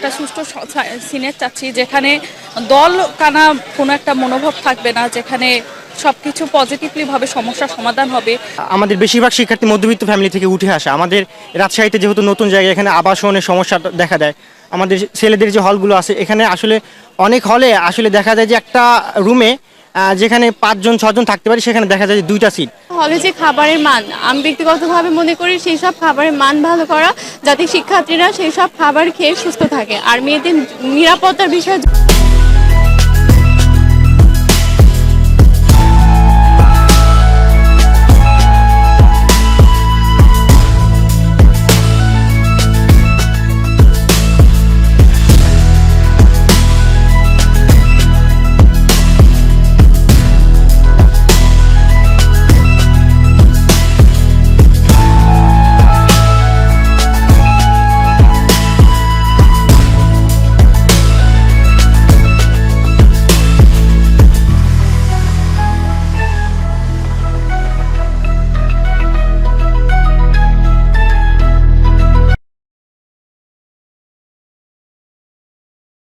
একটা সুষ্ঠু সিনেট চাচ্ছি যেখানে দল কানা কোনো একটা মনোভাব থাকবে না, যেখানে সবকিছু পজিটিভলি ভাবে সমস্যার সমাধান হবে। আমাদের বেশিরভাগ শিক্ষার্থী মধ্যবিত্ত ফ্যামিলি থেকে উঠে আসে। আমাদের রাজশাহীতে যেহেতু নতুন জায়গা এখানে আবাসনের সমস্যা দেখা দেয়। আমাদের ছেলেদের যে হলগুলো আছে, এখানে আসলে অনেক হলে আসলে দেখা যায় যে একটা রুমে যেখানে পাঁচজন, ছজন থাকতে পারি, সেখানে দেখা যায় যে দুইটা সিট হলে যে খাবারের মান, আমি ব্যক্তিগতভাবে মনে করি সেই সব খাবারের মান ভালো করা, যাতে শিক্ষার্থীরা সেই সব খাবার খেয়ে সুস্থ থাকে। আর মেয়েদের নিরাপত্তার বিষয়ে